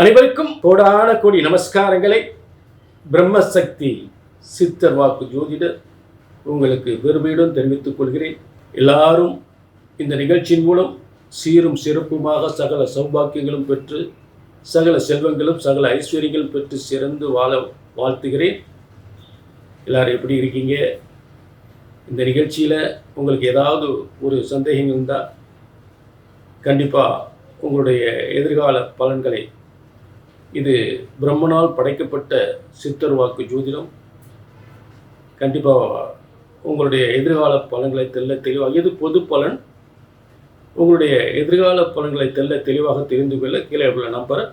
அனைவருக்கும் கோடான கோடி நமஸ்காரங்களை. பிரம்மசக்தி சித்தர் வாக்கு ஜோதிடர் உங்களுக்கு பெருமையுடன் தெரிவித்துக் கொள்கிறேன். எல்லாரும் இந்த நிகழ்ச்சியின் மூலம் சீரும் சிறப்புமாக சகல சௌபாக்கியங்களும் பெற்று சகல செல்வங்களும் சகல ஐஸ்வர்யங்களும் பெற்று சிறந்து வாழ வாழ்த்துகிறேன். எல்லாரும் எப்படி இருக்கீங்க? இந்த நிகழ்ச்சியில் உங்களுக்கு ஏதாவது ஒரு சந்தேகம் இருந்தால் கண்டிப்பாக உங்களுடைய எதிர்கால பலன்களை இது பிரம்மனால் படைக்கப்பட்ட சித்தர் வாக்கு ஜோதிடம். கண்டிப்பாக உங்களுடைய எதிர்கால பலன்களை தெல்ல தெளிவாக இது பொது பலன். உங்களுடைய எதிர்கால பலன்களை தெல்ல தெளிவாக தெரிந்து கொள்ள கீழே உள்ள நம்பரை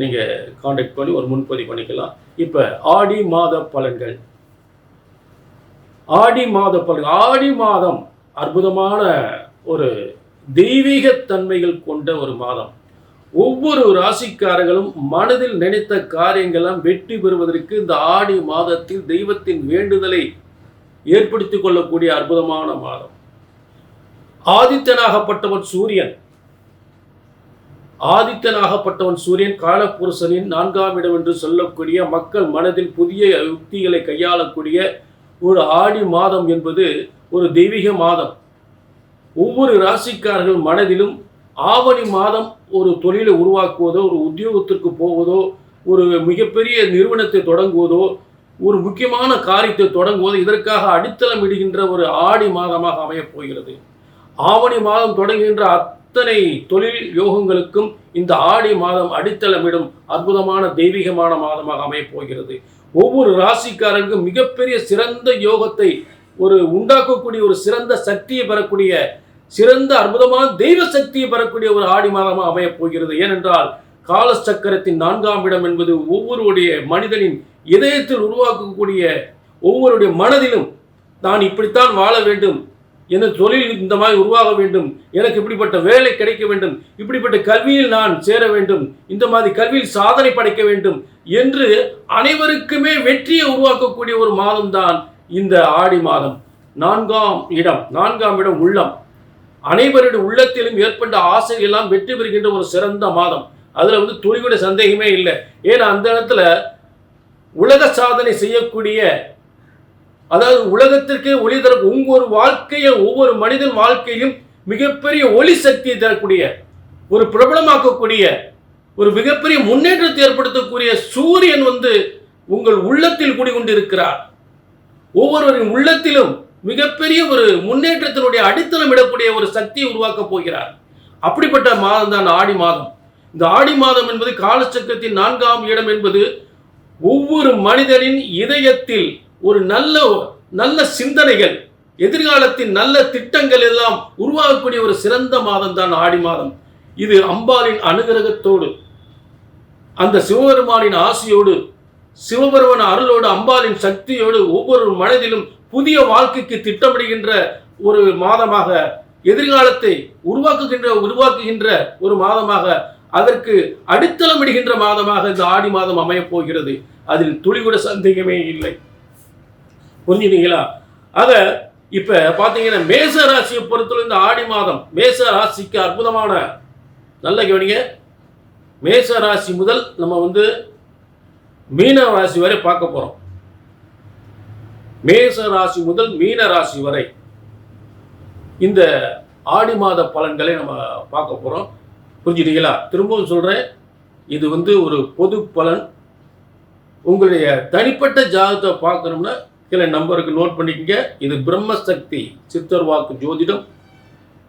நீங்கள் காண்டாக்ட் பண்ணி ஒரு முன்பதிவு பண்ணிக்கலாம். இப்போ ஆடி மாத பலன்கள். ஆடி மாத பலன் ஆடி மாதம் அற்புதமான ஒரு தெய்வீகத்தன்மைகள் கொண்ட ஒரு மாதம். ஒவ்வொரு ராசிக்காரர்களும் மனதில் நினைத்த காரியங்களெல்லாம் வெற்றி பெறுவதற்கு இந்த ஆடி மாதத்தில் தெய்வத்தின் வேண்டுதலை ஏற்படுத்திக் கொள்ளக்கூடிய அற்புதமான மாதம். ஆதித்தனாகப்பட்டவன் சூரியன். ஆதித்தனாகப்பட்டவன் சூரியன் காலப்புருஷனின் நான்காம் இடம் என்று சொல்லக்கூடிய மக்கள் மனதில் புதிய யுக்திகளை கையாளக்கூடிய ஒரு ஆடி மாதம் என்பது ஒரு தெய்வீக மாதம். ஒவ்வொரு ராசிக்காரர்கள் மனதிலும் ஆவணி மாதம் ஒரு தொழிலை உருவாக்குவதோ ஒரு உத்தியோகத்திற்கு போவதோ ஒரு மிகப்பெரிய நிறுவனத்தை தொடங்குவதோ ஒரு முக்கியமான காரியத்தை தொடங்குவதோ இதற்காக அடித்தளம் இடுகின்ற ஒரு ஆடி மாதமாக அமையப் போகிறது. ஆவணி மாதம் தொடங்குகின்ற அத்தனை தொழில் யோகங்களுக்கும் இந்த ஆடி மாதம் அடித்தளமிடும் அற்புதமான தெய்வீகமான மாதமாக அமையப் போகிறது. ஒவ்வொரு ராசிக்காரருக்கும் மிகப்பெரிய சிறந்த யோகத்தை ஒரு உண்டாக்கக்கூடிய ஒரு சிறந்த சக்தியை பெறக்கூடிய சிறந்த அற்புதமான தெய்வ சக்தியை பெறக்கூடிய ஒரு ஆடி மாதமாக அமையப் போகிறது. ஏனென்றால் காலச்சக்கரத்தின் நான்காம் இடம் என்பது ஒவ்வொருடைய மனிதனின் இதயத்தில் உருவாக்கக்கூடிய ஒவ்வொருடைய மனதிலும் நான் இப்படித்தான் வாழ வேண்டும் எனது தொழில் இந்த மாதிரி உருவாக வேண்டும் எனக்கு இப்படிப்பட்ட வேலை கிடைக்க வேண்டும் இப்படிப்பட்ட கல்வியில் நான் சேர வேண்டும் இந்த மாதிரி கல்வியில் சாதனை படைக்க வேண்டும் என்று அனைவருக்குமே வெற்றியை உருவாக்கக்கூடிய ஒரு மாதம் தான் இந்த ஆடி மாதம். நான்காம் இடம் நான்காம் இடம் உள்ளம். அனைவருடைய உள்ளத்திலும் ஏற்பட்ட ஆசையெல்லாம் வெற்றி பெறுகின்ற ஒரு சிறந்த மாதம். அதில் வந்து துளிவிட சந்தேகமே இல்லை. ஏன்னா அந்த இடத்துல உலக சாதனை செய்யக்கூடிய அதாவது உலகத்திற்கே ஒளி தர ஒவ்வொரு வாழ்க்கையை ஒவ்வொரு மனிதன் வாழ்க்கையிலும் மிகப்பெரிய ஒளி சக்தியை தரக்கூடிய ஒரு பிரபலமாக்கக்கூடிய ஒரு மிகப்பெரிய முன்னேற்றத்தை ஏற்படுத்தக்கூடிய சூரியன் வந்து உங்கள் உள்ளத்தில் குடிகொண்டிருக்கிறார். ஒவ்வொருவரின் உள்ளத்திலும் மிகப்பெரிய ஒரு முன்னேற்றத்தினுடைய அடித்தளம் இடக்கூடிய ஒரு சக்தியை உருவாக்கப் போகிறார். அப்படிப்பட்ட மாதம் தான் ஆடி மாதம். இந்த ஆடி மாதம் என்பது காலச்சக்கரத்தின் நான்காம் இடம் என்பது ஒவ்வொரு மனிதனின் இதயத்தில் ஒரு நல்ல நல்ல சிந்தனைகள் எதிர்காலத்தின் நல்ல திட்டங்கள் எல்லாம் உருவாகக்கூடிய ஒரு சிறந்த மாதம் தான் ஆடி மாதம். இது அம்பாளின் அனுகிரகத்தோடு அந்த சிவபெருமானின் ஆசையோடு சிவபெருமன் அருளோடு அம்பாளின் சக்தியோடு ஒவ்வொரு மனதிலும் புதிய வாழ்க்கைக்கு திட்டமிடுகின்ற ஒரு மாதமாக எதிர்காலத்தை உருவாக்குகின்ற உருவாக்குகின்ற ஒரு மாதமாக அதற்கு அடித்தளமிடுகின்ற மாதமாக இந்த ஆடி மாதம் அமையப் போகிறது. அதில் துளிகூட சந்தேகமே இல்லை. புரிஞ்சுட்டீங்களா ஆக இப்ப பாத்தீங்கன்னா மேச ராசியை பொறுத்தவரை இந்த ஆடி மாதம் மேச ராசிக்கு அற்புதமான நல்ல கவனிங்க. மேச ராசி முதல் நம்ம வந்து மீன ராசி வரை பார்க்க போறோம். மேச ராசி முதல் மீன ராசி வரை இந்த ஆடி மாத பலன்களை நம்ம பார்க்க போகிறோம் புரிஞ்சுட்டீங்களா? திரும்பவும் சொல்கிறேன் இது வந்து ஒரு பொது பலன். உங்களுடைய தனிப்பட்ட ஜாதகத்தை பார்க்கணும்னா கீழே நம்பருக்கு நோட் பண்ணிக்கங்க. இது பிரம்மசக்தி சித்தர் வாக்கு ஜோதிடம்.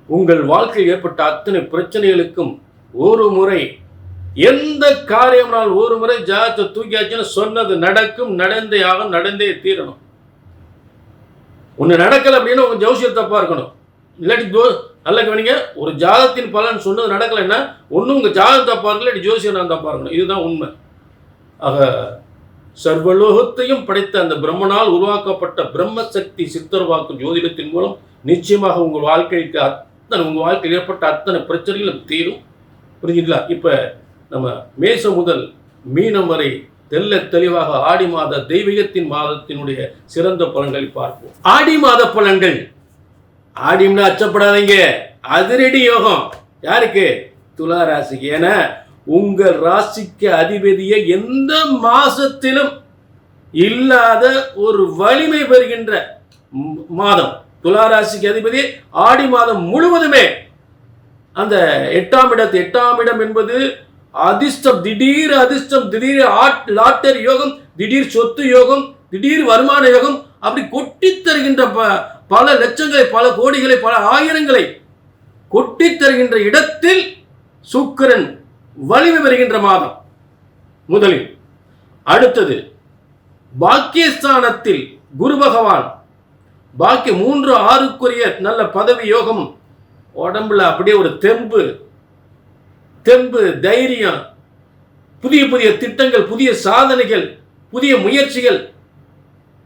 உங்கள் வாழ்க்கையில் ஏற்பட்ட அத்தனை பிரச்சனைகளுக்கும் ஒரு முறை எந்த காரியம்னால் ஒரு முறை ஜாதகத்தை தூக்கியாச்சுன்னு சொன்னது நடக்கும் நடந்தே ஆகும் நடந்தே தீரணும். ஒன்று நடக்கலை அப்படின்னா உங்கள் ஜோசியம் தப்பாக இருக்கணும். இல்லாட்டி ஜோ நல்ல கவனிங்க ஒரு ஜாதத்தின் பலன் சொன்னது நடக்கலைன்னா ஒன்றும் உங்கள் ஜாதம் தப்பாக இருக்கல இல்லாட்டி ஜோசியம் நான் தப்பாக இருக்கணும். இதுதான் உண்மை. ஆக சர்வலோகத்தையும் படைத்த அந்த பிரம்மனால் உருவாக்கப்பட்ட பிரம்மசக்தி சித்தர் ஜோதிடத்தின் மூலம் நிச்சயமாக உங்கள் வாழ்க்கைக்கு அத்தனை உங்கள் வாழ்க்கையில் ஏற்பட்ட அத்தனை பிரச்சனைகளும் தீரும். புரிஞ்சுங்களா? இப்போ நம்ம மேசம் முதல் மீனம் வரை தெல்ல தெளிவாக ஆடி மாத தெய்வீகத்தின் மாதத்தினுடைய சிறந்த பலன்களை பார்ப்போம். ஆடி மாத பலன்கள். ஆடிம்னா அச்சப்படாதீங்க. அதிரடி யோகம். யாருக்கு? துலா ராசிக்கு ஏன்னா உங்கள் ராசிக்கு அதிபதியை எந்த மாசத்திலும் இல்லாத ஒரு வலிமை பெறுகின்ற மாதம். துலா ராசிக்கு அதிபதி ஆடி மாதம் முழுவதுமே அந்த எட்டாம் இடத்து எட்டாம் இடம் என்பது அதிர்ஷ்டம் திடீர் அதிர்ஷ்டம் திடீர் ஆட் லாட்டரி யோகம் திடீர் சொத்து யோகம் திடீர் வருமான யோகம் அப்படி கொட்டித் தருகின்ற ப- பல லட்சங்களை பல கோடிகளை பல ஆயிரங்களை கொட்டித் தருகின்ற இடத்தில் சுக்கிரன் வலிமை பெறுகின்ற மாதம். முதலில் அடுத்தது பாக்கியஸ்தானத்தில் குரு பகவான் பாக்கிய மூன்று ஆறுக்குரிய நல்ல பதவி யோகம் உடம்புல அப்படியே ஒரு தெம்பு தெம்பு தைரியம் புதிய புதிய திட்டங்கள் புதிய சாதனைகள் புதிய முயற்சிகள்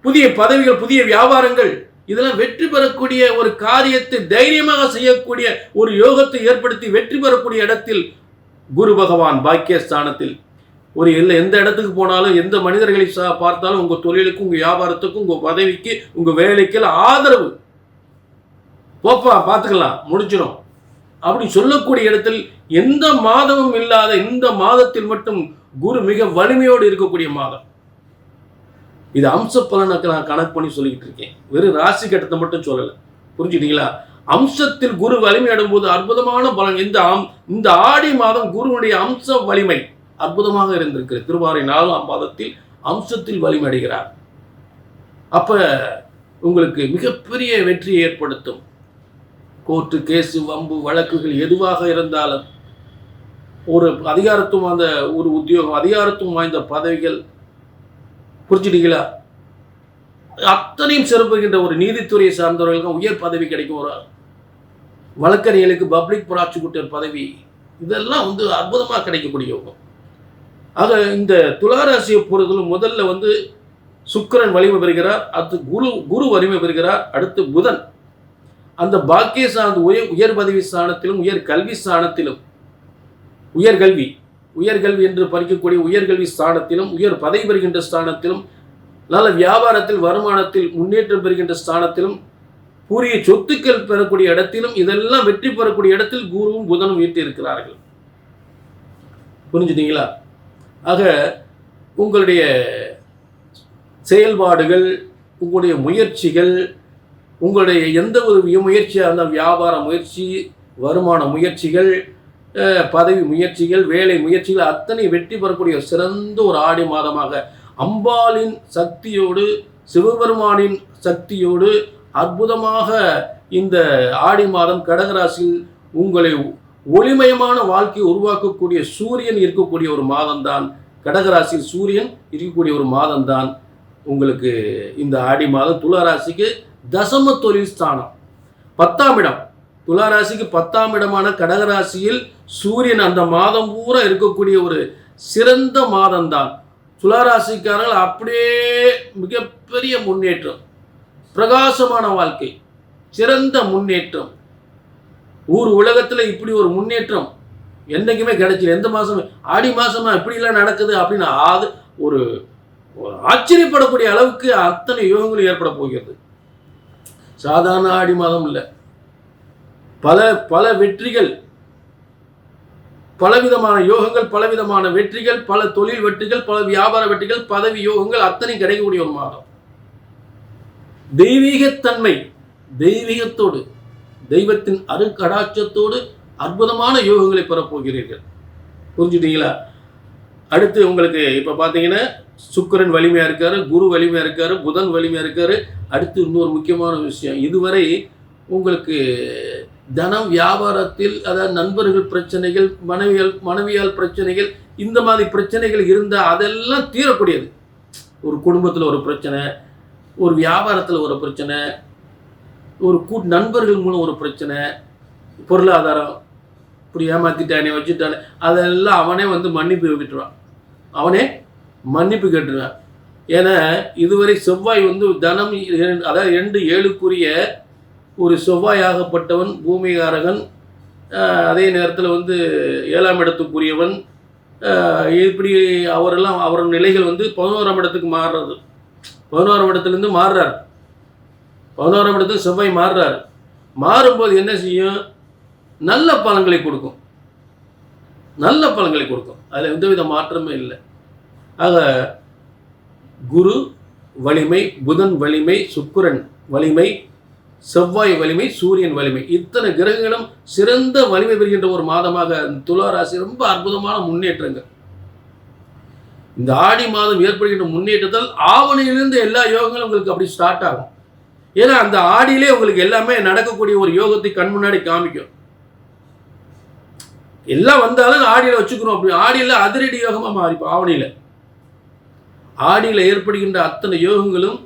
புதிய பதவிகள் புதிய வியாபாரங்கள் இதெல்லாம் வெற்றி பெறக்கூடிய ஒரு காரியத்தை தைரியமாக செய்யக்கூடிய ஒரு யோகத்தை ஏற்படுத்தி வெற்றி பெறக்கூடிய இடத்தில் குரு பகவான் பாக்கியஸ்தானத்தில். ஒரு இல்லை எந்த இடத்துக்கு போனாலும் எந்த மனிதர்களை சா பார்த்தாலும் உங்கள் தொழிலுக்கும் உங்கள் வியாபாரத்துக்கும் உங்கள் பதவிக்கு உங்கள் வேலைக்கு ஆதரவு. போப்பா பார்த்துக்கலாம் முடிச்சிடும் அப்படி சொல்லக்கூடிய இடத்தில் எந்த மாதமும் இல்லாத இந்த மாதத்தில் மட்டும் குரு மிக வலிமையோடு இருக்கக்கூடிய மாதம். இது அம்ச பலனுக்கு நான் கணக்கு பண்ணி சொல்லிக்கிட்டு இருக்கேன். வெறும் ராசி கட்டத்தை மட்டும் சொல்லலை. புரிஞ்சுட்டீங்களா அம்சத்தில் குரு வலிமை போது அற்புதமான பலன் இந்த அம்- இந்த ஆடி மாதம் குருவனுடைய அம்ச வலிமை அற்புதமாக இருந்திருக்கு திருவாரை நாலாம் மாதத்தில் அம்சத்தில் வலிமை அடைகிறார். அப்ப உங்களுக்கு மிகப்பெரிய வெற்றியை ஏற்படுத்தும். கோர்ட்டு கேஸு வம்பு வழக்குகள் எதுவாக இருந்தாலும் ஒரு அதிகாரத்துவம் அந்த ஒரு உத்தியோகம் அதிகாரத்துவம் வாய்ந்த பதவிகள் புரிஞ்சுட்டீங்களா அத்தனையும் சிறப்புகின்ற ஒரு நீதித்துறையை சார்ந்தவர்களுக்கும் உயர் பதவி கிடைக்கும் ஒரு வழக்கறிஞர்களுக்கு பப்ளிக் ப்ராசிக்யூட்டர் பதவி இதெல்லாம் வந்து அற்புதமாக கிடைக்கக்கூடிய ஆக இந்த துளாராசியை பொறுத்தவரை முதல்ல வந்து சுக்கரன் வலிமை பெறுகிறார் அடுத்து குரு குரு வலிமை பெறுகிறார் அடுத்து புதன். அந்த பாக்கிய சார்ந்த உயர் உயர் பதவி ஸ்தானத்திலும் உயர் கல்வி ஸ்தானத்திலும் உயர்கல்வி உயர்கல்வி என்று பறிக்கக்கூடிய உயர்கல்வி ஸ்தானத்திலும் உயர் பதவி பெறுகின்ற ஸ்தானத்திலும் நல்ல வியாபாரத்தில் வருமானத்தில் முன்னேற்றம் பெறுகின்ற ஸ்தானத்திலும் கூறிய சொத்துக்கள் பெறக்கூடிய இடத்திலும் இதெல்லாம் வெற்றி பெறக்கூடிய இடத்தில் குருவும் புதனும் ஈட்டியிருக்கிறார்கள் புரிஞ்சுட்டீங்களா? ஆக உங்களுடைய செயல்பாடுகள் உங்களுடைய முயற்சிகள் உங்களுடைய எந்த ஒரு முயற்சியாக இருந்தால் வியாபார முயற்சி வருமான முயற்சிகள் பதவி முயற்சிகள் வேலை முயற்சிகள் அத்தனை வெற்றி பெறக்கூடிய சிறந்த ஒரு ஆடி மாதமாக அம்பாளின் சக்தியோடு சிவபெருமானின் சக்தியோடு அற்புதமாக இந்த ஆடி மாதம் கடகராசியில் உங்களை ஒளிமயமான வாழ்க்கையை உருவாக்கக்கூடிய சூரியன் இருக்கக்கூடிய ஒரு மாதம்தான். கடகராசியில் சூரியன் இருக்கக்கூடிய ஒரு மாதம்தான். உங்களுக்கு இந்த ஆடி மாதம் துளராசிக்கு தசம தொழில் ஸ்தானம். பத்தாம் இடம். துலா ராசிக்கு பத்தாம் இடமான கடகராசியில் சூரியன் அந்த மாதம் பூரா இருக்கக்கூடிய ஒரு சிறந்த மாதம்தான். துலா அப்படியே மிகப்பெரிய முன்னேற்றம். பிரகாசமான வாழ்க்கை. சிறந்த முன்னேற்றம். ஊர் உலகத்தில் இப்படி ஒரு முன்னேற்றம் என்றைக்குமே கிடைச்சிது எந்த மாதம் ஆடி மாதமா இப்படிலாம் நடக்குது அப்படின்னு ஆது ஒரு ஒரு ஆச்சரியப்படக்கூடிய அளவுக்கு அத்தனை யோகங்கள் ஏற்பட போகிறது. சாதாரண ஆடி மாதம் இல்லை. பல பல வெற்றிகள் பலவிதமான யோகங்கள் பலவிதமான வெற்றிகள் பல தொழில் வெற்றிகள் பல வியாபார வெற்றிகள் பதவி யோகங்கள் அத்தனை கிடைக்கக்கூடிய ஒரு மாதம். தெய்வீகத்தன்மை தெய்வீகத்தோடு தெய்வத்தின் அருக்கடாட்சத்தோடு அற்புதமான யோகங்களை பெறப்போகிறீர்கள். புரிஞ்சுட்டீங்களா? அடுத்து உங்களுக்கு இப்போ பார்த்தீங்கன்னா சுக்கிரன் வலிமையாக இருக்காரு குரு வலிமையாக இருக்காரு புதன் வலிமையாக இருக்காரு. அடுத்து இன்னொரு முக்கியமான விஷயம் இதுவரை உங்களுக்கு தனம் வியாபாரத்தில் அதாவது நண்பர்கள் பிரச்சனைகள் மனைவியால் மனைவியால் பிரச்சனைகள் இந்த மாதிரி பிரச்சனைகள் இருந்தால் அதெல்லாம் தீரக்கூடியது. ஒரு குடும்பத்தில் ஒரு பிரச்சனை ஒரு வியாபாரத்தில் ஒரு பிரச்சனை ஒரு கூ நண்பர்கள் மூலம் ஒரு பிரச்சனை பொருளாதாரம் இப்படி ஏமாத்திட்டானே வச்சுட்டானே அதெல்லாம் அவனே வந்து மன்னிப்பு விட்டுருவான் அவனே மன்னிப்பு கேட்டுருவான். ஏன்னா இதுவரை செவ்வாய் வந்து தனம் அதாவது ரெண்டு ஏழுக்குரிய ஒரு செவ்வாயாகப்பட்டவன் பூமிகாரகன் அதே நேரத்தில் வந்து ஏழாம் இடத்துக்குரியவன் இப்படி அவரெல்லாம் அவர் நிலைகள் வந்து பதினோராம் இடத்துக்கு மாறுறது. பதினோராம் இடத்துலேருந்து மாறுறார். பதினோராம் இடத்துக்கு செவ்வாய் மாறுறாரு. மாறும்போது என்ன செய்யும்? நல்ல பலன்களை கொடுக்கும். நல்ல பலன்களை கொடுக்கும். அதில் எந்தவித மாற்றமே இல்லை. ஆக குரு வலிமை புதன் வலிமை சுக்கிரன் வலிமை செவ்வாய் வலிமை சூரியன் வலிமை இத்தனை கிரகங்களும் சிறந்த வலிமை பெறுகின்ற ஒரு மாதமாக துலா ராசி ரொம்ப அற்புதமான முன்னேற்றங்கள். இந்த ஆடி மாதம் ஏற்படுகின்ற முன்னேற்றத்தால் ஆவணியிலிருந்து எல்லா யோகங்களும் உங்களுக்கு அப்படி ஸ்டார்ட் ஆகும். ஏன்னா அந்த ஆடியிலே உங்களுக்கு எல்லாமே நடக்கக்கூடிய ஒரு யோகத்தை கண் முன்னாடி காமிக்கும். எல்லாம் வந்தாலும் ஆடியில் வச்சுக்கிறோம் அப்படி. ஆடியில் அதிரடி யோகமாக மாறிப்போம் ஆவணியில் ஆடியில் ஏற்படுகின்ற அத்தனை யோகங்களும்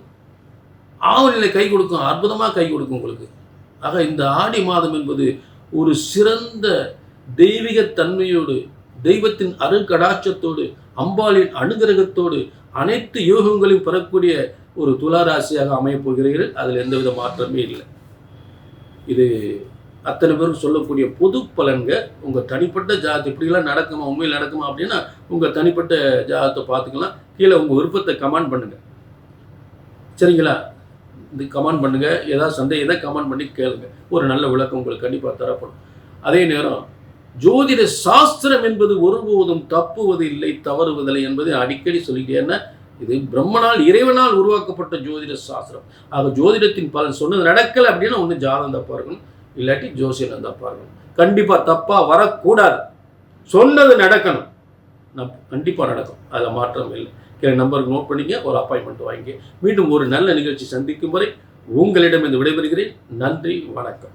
ஆவணியில் கை கொடுக்கும் அற்புதமாக கை கொடுக்கும் உங்களுக்கு. ஆக இந்த ஆடி மாதம் என்பது ஒரு சிறந்த தெய்வீக தன்மையோடு தெய்வத்தின் அருங்கடாட்சத்தோடு அம்பாளின் அனுகிரகத்தோடு அனைத்து யோகங்களையும் பெறக்கூடிய ஒரு துளாராசியாக அமையப் போகிறீர்கள். அதில் எந்தவித மாற்றமே இல்லை. இது அத்தனை பேருக்கு சொல்லக்கூடிய பொது பலன்க உங்கள் தனிப்பட்ட ஜாதகம் இப்படிலாம் நடக்குமா உண்மையில் நடக்குமா அப்படின்னா உங்கள் தனிப்பட்ட ஜாதகத்தை பார்த்துக்கலாம். கீழே உங்கள் விருப்பத்தை கமெண்ட் பண்ணுங்கள் சரிங்களா? இது கமெண்ட் பண்ணுங்கள் ஏதாவது சந்தேகம் எதை கமெண்ட் பண்ணி கேளுங்க. ஒரு நல்ல விளக்கம் உங்களுக்கு கண்டிப்பாக தரப்படும். அதே நேரம் ஜோதிட சாஸ்திரம் என்பது ஒருபோதும் தப்புவது இல்லை தவறுவதில்லை என்பதை அடிக்கடி சொல்லிட்டே இது பிரம்மனால் இறைவனால் உருவாக்கப்பட்ட ஜோதிட சாஸ்திரம். ஆக ஜோதிடத்தின் பலன் சொன்னது நடக்கலை அப்படின்னா ஒன்று ஜாதகம் தப்பாக இருக்கணும். இல்லாட்டி ஜோசியம் தப்பாக இருக்கணும் கண்டிப்பாக தப்பாக வரக்கூடாது. சொன்னது நடக்கணும். நம் கண்டிப்பாக நடக்கும். அதில் மாற்றம் இல்லை. கீழே நம்பருக்கு நோட் பண்ணிக்க ஒரு அப்பாயின்மெண்ட் வாங்கி மீண்டும் ஒரு நல்ல நிகழ்ச்சி சந்திக்கும் வரை உங்களிடம் இருந்து விடைபெறுகிறேன். நன்றி வணக்கம்.